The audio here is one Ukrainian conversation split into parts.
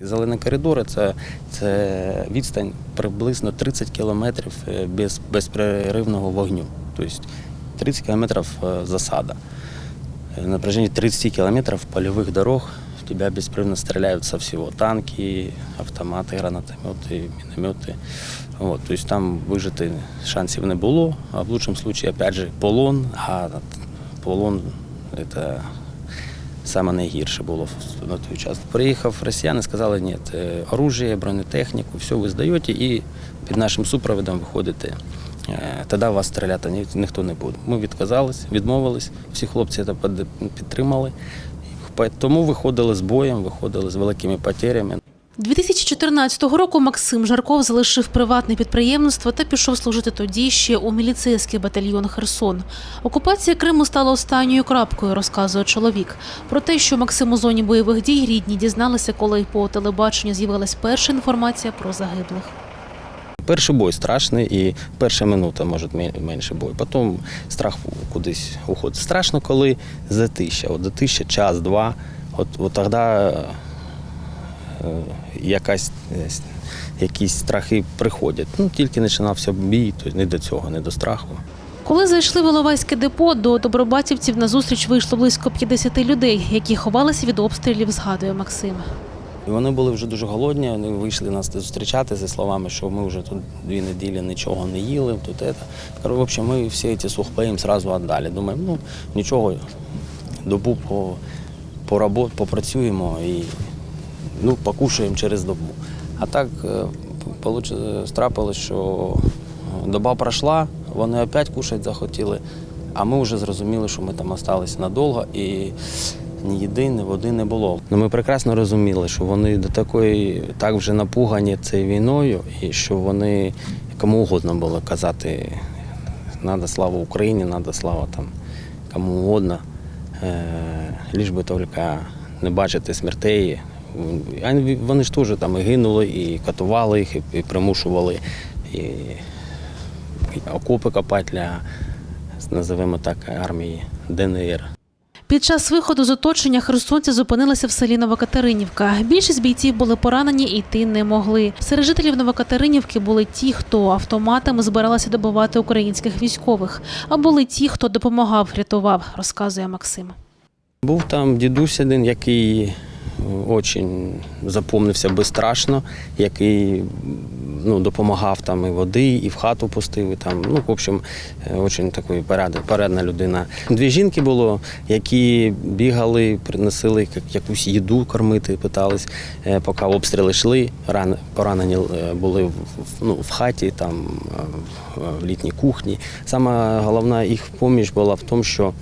Зелені коридори це, це відстань приблизно 30 кілометрів е, без безперервного вогню. Тобто 30 кілометрів е, засада. Э, На протяжении 30 километров полевых дорог в тебя беспрерывно стреляют со всего. Танки, автоматы, гранатометы, минометы. Вот, то есть там вижити шансів не було, а в лучшем случае, опять же, полон, а полон це саме найгірше було на той час. Приїхав росіяни, сказали, ні, оружие, бронетехніку, все ви здаєте і під нашим супроводом виходите. Е, Тоді вас стріляти ні- ніхто не буде. Ми відказались, відмовились, всі хлопці це підтримали. Тому виходили з боєм, виходили з великими потерями. 2014 року Максим Жарков залишив приватне підприємництво та пішов служити тоді ще у міліцейський батальйон Херсон. Окупація Криму стала останньою крапкою, розказує чоловік. Про те, що Максим у зоні бойових дій рідні дізналися, коли по телебаченню з'явилась перша інформація про загиблих. Перший бой страшний і перша минута може менше бой. Потім страх кудись уходить. Страшно, коли затища. От затища час, два. От, от тоді якась, е, якісь страхи приходять. Ну, тільки починався бій, то не до цього, не до страху. Коли зайшли в Іловайське депо, до добробатівців на зустріч вийшло близько 50 людей, які ховалися від обстрілів, згадує Максим. І вони були вже дуже голодні, вони вийшли нас зустрічати зі словами, що ми вже тут дві неділі нічого не їли, тут це. В общем, ми всі ці сухпаї їм одразу віддали. Думаємо, ну нічого, добу по, по робот, попрацюємо і ну, покушаємо через добу. А так е, трапилось, що доба пройшла, вони опять кушати захотіли, а ми вже зрозуміли, що ми там залишилися надовго і ні їди, ні води не було. Ну, ми прекрасно розуміли, що вони до такої так вже напугані цією війною, і що вони кому угодно було казати, надо слава Україні, надо слава там кому угодно, е, ліж би тільки не бачити смертей. Вони ж теж там і гинули, і катували їх, і, примушували і окопи копати для, називаємо так, армії ДНР. Під час виходу з оточення херсонці зупинилися в селі Новокатеринівка. Більшість бійців були поранені і йти не могли. Серед жителів Новокатеринівки були ті, хто автоматами збиралися добивати українських військових, а були ті, хто допомагав, рятував, розказує Максим. Був там дідусь один, який дуже запомнився безстрашно, який ну, допомагав там і води, і в хату пустив. І там, ну, в общем, дуже такий порядна, порядна людина. Дві жінки було, які бігали, приносили якусь їду кормити, питались, е, поки обстріли йшли, ран, поранені е, були в, ну, в хаті, там, е, в літній кухні. Саме головна їх поміч була в тому, що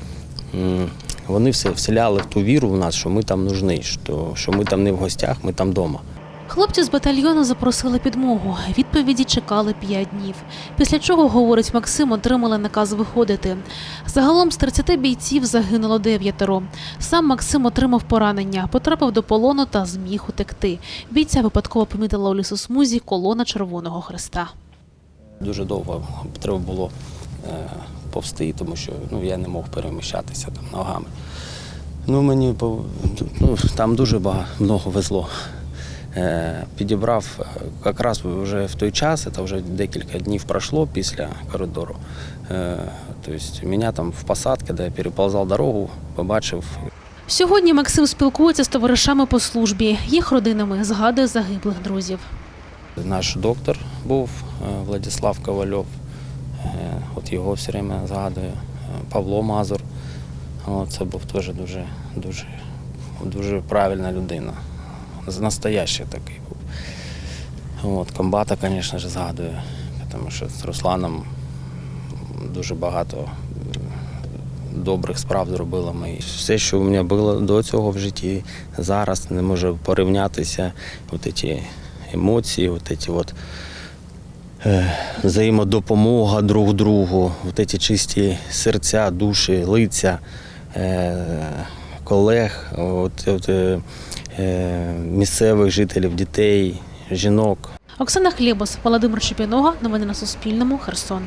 вони все вселяли в ту віру в нас, що ми там нужні, що, що ми там не в гостях, ми там вдома. Хлопці з батальйону запросили підмогу. Відповіді чекали п'ять днів. Після чого, говорить Максим, отримали наказ виходити. Загалом з 30 бійців загинуло дев'ятеро. Сам Максим отримав поранення, потрапив до полону та зміг утекти. Бійця випадково помітила у лісосмузі колона Червоного Хреста. Дуже довго треба було е, повсти, тому що ну, я не мог переміщатися там ногами. Ну, мені ну, там дуже багато много везло. Е, підібрав е, якраз вже в той час, це вже декілька днів пройшло після коридору. Е, тобто мене там в посадці, де я переползав дорогу, побачив Сьогодні Максим спілкується з товаришами по службі, їх родинами, згадує загиблих друзів. Наш доктор був Владислав Ковальов. От його все время згадую. Павло Мазур. От Це був теж дуже, дуже, дуже правильна людина. Настоящий такий був. От, комбата, звісно ж, згадую, тому що з Русланом дуже багато добрих справ зробили ми. Все, що у мене було до цього в житті, зараз не може порівнятися. От ці емоції, от ці от, взаємодопомога друг другу, от ці чисті серця, душі, лиця е, колег, от, от, е, е, місцевих жителів, дітей, жінок. Оксана Хлєбос, Володимир Чепінога. Новини на Суспільному. Херсон.